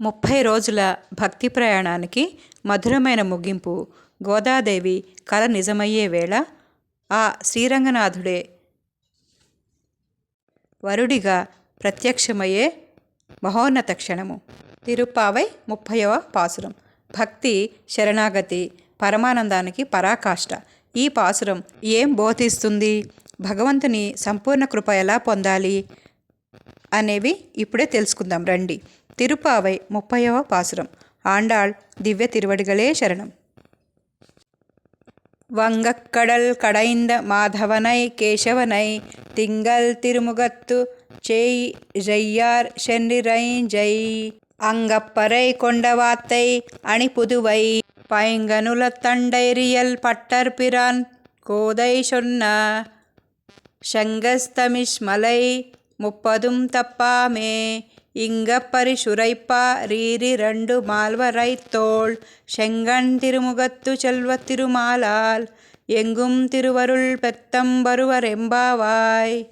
ముప్పై రోజుల భక్తి ప్రయాణానికి మధురమైన ముగింపు గోదాదేవి కల నిజమయ్యే వేళ ఆ శ్రీరంగనాథుడే వరుడిగా ప్రత్యక్షమయ్యే మహోన్నత క్షణము. తిరుప్పావై ముప్పైవ పాసురం. భక్తి శరణాగతి పరమానందానికి పరాకాష్ట. ఈ పాసురం ఏం బోధిస్తుంది? భగవంతుని సంపూర్ణ కృప ఎలా పొందాలి? అనేవి ఇప్పుడే తెలుసుకుందాం. రండి. திருப்பாவை முப்பையவ பாசுரம். ஆண்டாள் திவ்ய திருவடிகளே சரணம். வங்கக்கடல் கடைந்த மாதவனை கேசவனை திங்கள் திருமுகத்து செய் ஜெய்யார் சென்றிரைஞ்செய் அங்கப்பறை கொண்ட வாத்தை அணிப்புதுவை பைங்கனுல தண்டைரியல் பட்டர் பிரான் கோதை சொன்ன. செங்கஸ்தமிஷ் முப்பதும் தப்பாமே இங்க பரிசுரைப்பா ரீரி ரெண்டு மால்வரை தோள் செங்கண் திருமுகத்து செல்வ திருமாலால் எங்கும் తిరువరుల్ పెత్తంబరువరెంబావాయ్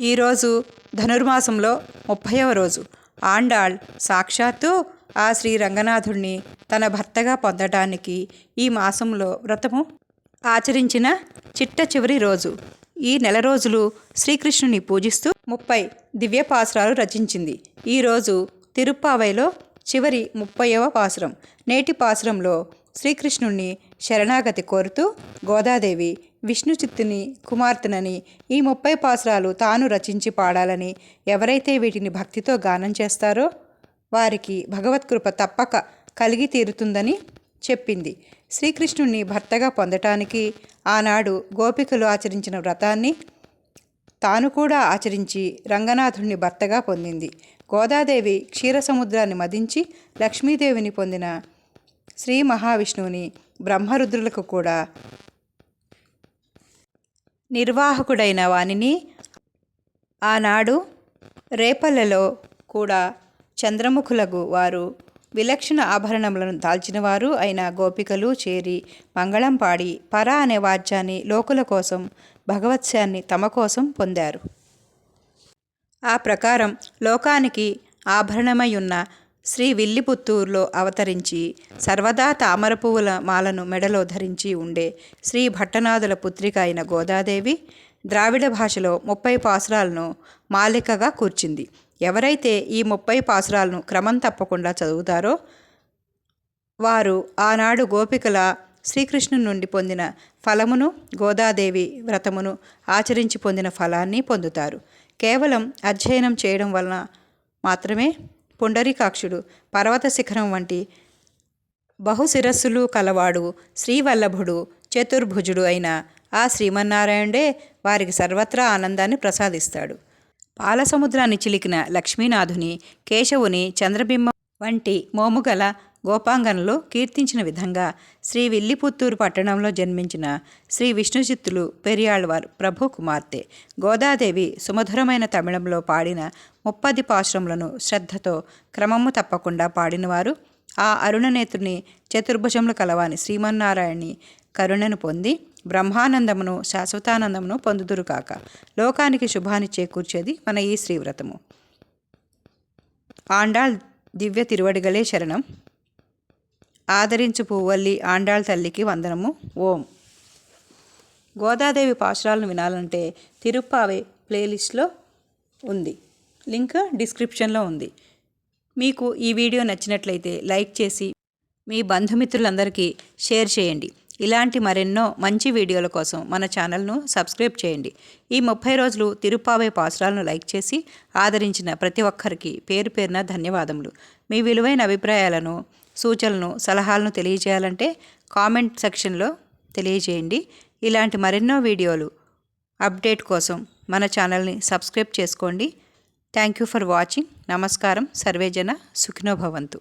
ఈరోజు ధనుర్మాసంలో ముప్పైవ రోజు ఆండాళ్ సాక్షాత్తు ఆ శ్రీ రంగనాథుణ్ణి తన భర్తగా పొందటానికి ఈ మాసంలో వ్రతము ఆచరించిన చిట్ట చివరి రోజు ఈ నెల రోజులు శ్రీకృష్ణుని పూజిస్తూ ముప్పై దివ్య పాసురాలు రచించింది ఈరోజు తిరుప్పావైలో చివరి ముప్పైవ పాసురం. నేటి పాసురంలో శ్రీకృష్ణుణ్ణి శరణాగతి కోరుతూ గోదాదేవి విష్ణు చిత్తుని కుమార్తెనని ఈ ముప్పై పాసురాలు తాను రచించి పాడాలని ఎవరైతే వీటిని భక్తితో గానం చేస్తారో వారికి భగవత్కృప తప్పక కలిగి తీరుతుందని చెప్పింది. శ్రీకృష్ణుణ్ణి భర్తగా పొందటానికి ఆనాడు గోపికలు ఆచరించిన వ్రతాన్ని తాను కూడా ఆచరించి రంగనాథుణ్ణి భర్తగా పొందింది. గోదాదేవి క్షీరసముద్రాన్ని మదించి లక్ష్మీదేవిని పొందిన శ్రీ మహావిష్ణువుని బ్రహ్మరుద్రులకు కూడా నిర్వాహకుడైన వానిని ఆనాడు రేపల్లెలో కూడా చంద్రముఖులకు వారు విలక్షణ ఆభరణములను దాల్చినవారు అయిన గోపికలు చేరి మంగళం పాడి పర అనే వాద్యాన్ని లోకుల కోసం భగవత్స్యాన్ని తమ కోసం పొందారు. ఆ ప్రకారం లోకానికి ఆభరణమై ఉన్న శ్రీ విల్లిపుత్తూరులో అవతరించి సర్వదా తామర పువ్వుల మాలను మెడలో ధరించి ఉండే శ్రీ భట్టనాథుల పుత్రిక అయిన గోదాదేవి ద్రావిడ భాషలో ముప్పై పాసురాలను మాలికగా కూర్చింది. ఎవరైతే ఈ ముప్పై పాసురాలను క్రమం తప్పకుండా చదువుతారో వారు ఆనాడు గోపికల శ్రీకృష్ణుని నుండి పొందిన ఫలమును గోదాదేవి వ్రతమును ఆచరించి పొందిన ఫలాన్ని పొందుతారు. కేవలం అధ్యయనం చేయడం వలన మాత్రమే పుండరీకాక్షుడు పర్వత శిఖరం వంటి బహుశిరస్సులు కలవాడు శ్రీవల్లభుడు చతుర్భుజుడు అయిన ఆ శ్రీమన్నారాయణుడే వారికి సర్వత్రా ఆనందాన్ని ప్రసాదిస్తాడు. పాలసముద్రాన్ని చిలికిన లక్ష్మీనాథుని కేశవుని చంద్రబింబం వంటి మోముగల గోపాంగనలో కీర్తించిన విధంగా శ్రీ విల్లిపుత్తూరు పట్టణంలో జన్మించిన శ్రీ విష్ణుచిత్తులు పెరియాళ్వార్ ప్రభు కుమార్తె. గోదాదేవి సుమధురమైన తమిళంలో పాడిన ముప్పది పాశ్రములను శ్రద్ధతో క్రమము తప్పకుండా పాడినవారు. ఆ అరుణనేత్రుని చతుర్భుజములు కలవాని శ్రీమన్నారాయణి కరుణను పొంది బ్రహ్మానందమును శాశ్వతానందమును పొందుదురు కాక. లోకానికి శుభాన్ని చేకూర్చేది మన ఈ శ్రీవ్రతము. ఆండాళ్ దివ్య తిరువడిగలే శరణం. ఆదరించు పువ్వల్లి ఆండాళ్ తల్లికి వందనము. ఓం. గోదాదేవి పాశురాలను వినాలంటే తిరుప్పావే ప్లేలిస్ట్లో ఉంది. లింక్ డిస్క్రిప్షన్లో ఉంది. మీకు ఈ వీడియో నచ్చినట్లయితే లైక్ చేసి మీ బంధుమిత్రులందరికీ షేర్ చేయండి. ఇలాంటి మరెన్నో మంచి వీడియోల కోసం మన ఛానల్ను సబ్స్క్రైబ్ చేయండి. ఈ ముప్పై రోజులు తిరుపావే పాసురాలను లైక్ చేసి ఆదరించిన ప్రతి ఒక్కరికి పేరు పేరున ధన్యవాదములు. మీ విలువైన అభిప్రాయాలను సూచనలను సలహాలను తెలియజేయాలంటే కామెంట్ సెక్షన్లో తెలియజేయండి. ఇలాంటి మరెన్నో వీడియోలు అప్డేట్ కోసం మన ఛానల్ని సబ్స్క్రైబ్ చేసుకోండి. Thank you for watching. నమస్కారం. సర్వేజన సుఖినోభవంతు